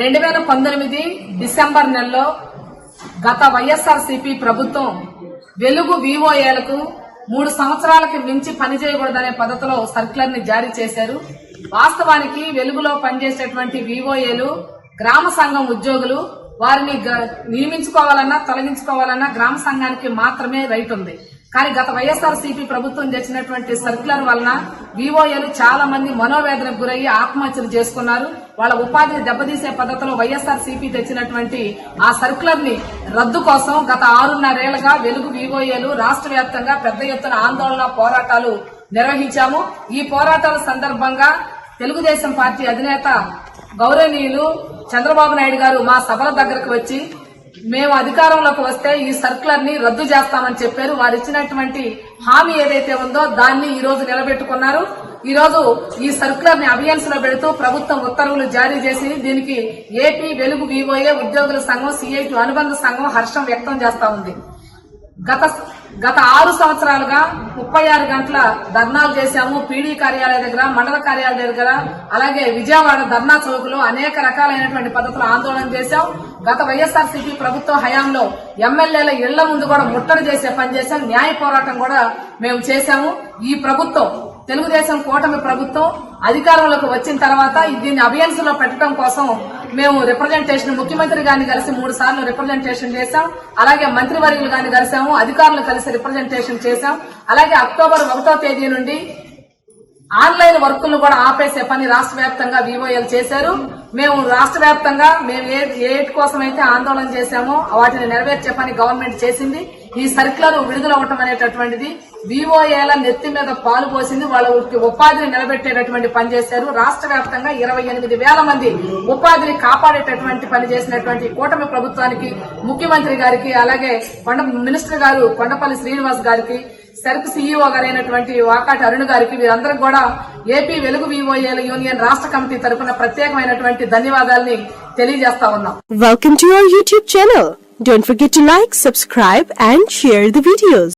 రెండు వేల పంతొమ్మిది డిసెంబర్ నెలలో గత వైఎస్ఆర్సీపీ ప్రభుత్వం వెలుగు వివోఏలకు మూడు సంవత్సరాలకి మించి పనిచేయకూడదనే పద్ధతిలో సర్క్యులర్ని జారీ చేశారు. వాస్తవానికి వెలుగులో పనిచేసేటువంటి వివోఏలు గ్రామ సంఘం ఉద్యోగులు వారిని గ- నియమించుకోవాలన్నా తొలగించుకోవాలన్నా గ్రామ సంఘానికి మాత్రమే రైట్ ఉంది. కానీ గత వైఎస్ఆర్ సిపి ప్రభుత్వం తెచ్చినటువంటి సర్క్యులర్ వలన వివోఏలు చాలా మంది మనోవేదనకు గురయ్యి ఆత్మహత్యలు చేసుకున్నారు. వాళ్ళ ఉపాధిని దెబ్బతీసే పద్ధతిలో వైఎస్ఆర్ సిపి తెచ్చినటువంటి ఆ సర్క్యులర్ని రద్దు కోసం గత ఆరున్నరేళ్ళుగా వెలుగు వివోఏలు రాష్ట్ర వ్యాప్తంగా పెద్ద ఎత్తున ఆందోళన పోరాటాలు నిర్వహించాము. ఈ పోరాటాల సందర్భంగా తెలుగుదేశం పార్టీ అధినేత గౌరవనీయులు చంద్రబాబు నాయుడు గారు మా సభల దగ్గరకు వచ్చి మేము అధికారంలోకి వస్తే ఈ సర్కులర్ని రద్దు చేస్తామని చెప్పారు. వారు ఇచ్చినటువంటి హామీ ఏదైతే ఉందో దాన్ని ఈ రోజు నిలబెట్టుకున్నారు. ఈ రోజు ఈ సర్కులర్ని అభియాన్స్లో పెడుతూ ప్రభుత్వం ఉత్తర్వులు జారీ చేసి దీనికి ఏపీ వెలుగు వివోఏ ఉద్యోగుల సంఘం సిఐటి అనుబంధ సంఘం హర్షం వ్యక్తం చేస్తా ఉంది. గత గత ఆరు సంవత్సరాలుగా ముప్పై ఆరు గంటల ధర్నాలు చేశాము. పీడీ కార్యాలయ దగ్గర మండల కార్యాలయ దగ్గర అలాగే విజయవాడ ధర్నా చౌక్లో అనేక రకాలైనటువంటి పద్ధతులు ఆందోళన చేశాం. గత వైఎస్ఆర్సీపీ ప్రభుత్వ హయాంలో ఎమ్మెల్యేల ఇళ్ళ ముందు కూడా ముట్టడి చేసే పని చేశాం. న్యాయ పోరాటం కూడా మేము చేశాము. ఈ ప్రభుత్వం తెలుగుదేశం కూటమి ప్రభుత్వం అధికారంలోకి వచ్చిన తర్వాత దీన్ని అభియాన్స్లో పెట్టడం కోసం మేము రిప్రజెంటేషన్ ముఖ్యమంత్రి గారిని కలిసి మూడు సార్లు రిప్రజెంటేషన్ చేశాం. అలాగే మంత్రివర్యులు గారిని కలిసాము. అధికారులు కలిసి రిప్రజెంటేషన్ చేశాం. అలాగే అక్టోబర్ ఒకటో తేదీ నుండి ఆన్లైన్ వర్కులను కూడా ఆపేసే పని రాష్ట్ర వ్యాప్తంగా వివోఎల్ చేశారు. మేము రాష్ట్ర వ్యాప్తంగా మేము ఏ ఏటి కోసం అయితే ఆందోళన చేశామో వాటిని నెరవేర్చే పని గవర్నమెంట్ చేసింది. ఈ సర్క్యులర్ విడుదల అవటం అనేటటువంటిది వివోఏల నెత్తి మీద పాలు పోసింది. వాళ్ళ ఉ- ఉపాధిని నిలబెట్టేటటువంటి పని చేశారు. రాష్ట్ర వ్యాప్తంగా ఇరవై ఎనిమిది వేల మంది ఉపాధిని కాపాడేటటువంటి పని చేసినటువంటి కూటమి ప్రభుత్వానికి ముఖ్యమంత్రి గారికి అలాగే కొండ మినిస్టర్ గారు కొండపల్లి శ్రీనివాస్ గారికి సెర్క్ సీఈఓ గారైనటువంటి వాకాటి అరుణ్ గారికి వీరందరికి కూడా ఏపీ వెలుగు వివోఏల యూనియన్ రాష్ట్ర కమిటీ తరపున ప్రత్యేకమైనటువంటి ధన్యవాదాలని తెలియజేస్తా ఉన్నాం. Welcome to your YouTube channel don't forget to like subscribe and share the videos